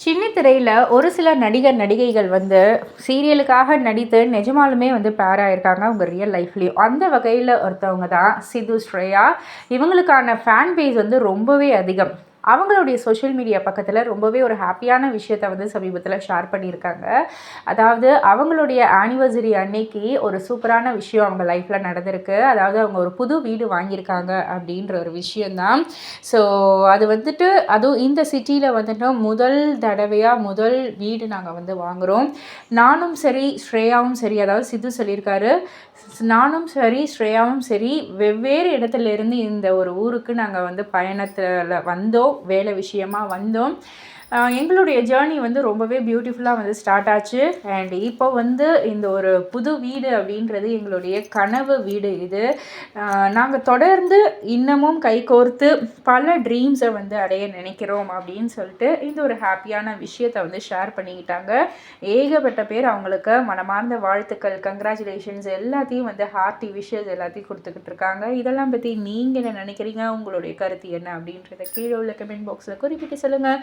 சின்ன திரையில் ஒரு சில நடிகர் நடிகைகள் வந்து சீரியலுக்காக நடித்து நிஜமாலுமே வந்து பேர் ஆயிருக்காங்க அவங்க ரியல் லைஃப்லேயும் அந்த வகையில் ஒருத்தவங்க தான் சிது ஸ்ரேயா. இவங்களுக்கான ஃபேன் பேஸ் வந்து ரொம்பவே அதிகம். அவங்களுடைய சோஷியல் மீடியா பக்கத்தில் ரொம்பவே ஒரு ஹாப்பியான விஷயத்தை வந்து சமீபத்தில் ஷேர் பண்ணியிருக்காங்க. அதாவது அவங்களுடைய ஆனிவர்சரி அன்னைக்கு ஒரு சூப்பரான விஷயம் அவங்க லைஃப்பில் நடந்திருக்கு. அதாவது அவங்க ஒரு புது வீடு வாங்கியிருக்காங்க அப்படின்ற ஒரு விஷயந்தான் ஸோ அது வந்துட்டு அதுவும் இந்த சிட்டியில் வந்துட்டு முதல் தடவையாக முதல் வீடு நாங்கள் வந்து வாங்குகிறோம் நானும் சரி ஸ்ரேயாவும் சரி அதாவது சித்து சொல்லியிருக்காரு. நானும் சரி ஸ்ரேயாவும் சரி வெவ்வேறு இடத்துல இருந்து இந்த ஒரு ஊருக்கு நாங்கள் வந்து பயணத்தில் வந்தோம். வேலை விஷயமா வந்தோம். எங்களுடைய ஜேர்னி வந்து ரொம்பவே பியூட்டிஃபுல்லாக வந்து ஸ்டார்ட் ஆச்சு. அண்ட் இப்போ வந்து இந்த ஒரு புது வீடு அப்படின்றது எங்களுடைய கனவு வீடு இது. நாங்கள் தொடர்ந்து இன்னமும் கைகோர்த்து பல ட்ரீம்ஸை வந்து அடைய நினைக்கிறோம் அப்படின்னு சொல்லிட்டு இந்த ஒரு ஹாப்பியான விஷயத்தை வந்து ஷேர் பண்ணிக்கிட்டாங்க. ஏகப்பட்ட பேர் அவங்களுக்கு மனமார்ந்த வாழ்த்துக்கள் கங்க்ராச்சுலேஷன்ஸ் எல்லாத்தையும் வந்து ஹார்ட்டி விஷஸ் எல்லாத்தையும் கொடுத்துக்கிட்டு இருக்காங்க. இதெல்லாம் பற்றி நீங்கள் என்ன நினைக்கிறீங்க? உங்களுடைய கருத்து என்ன அப்படின்றத கீழே உள்ள கமெண்ட் பாக்ஸில் குறிப்பிட்டு சொல்லுங்கள்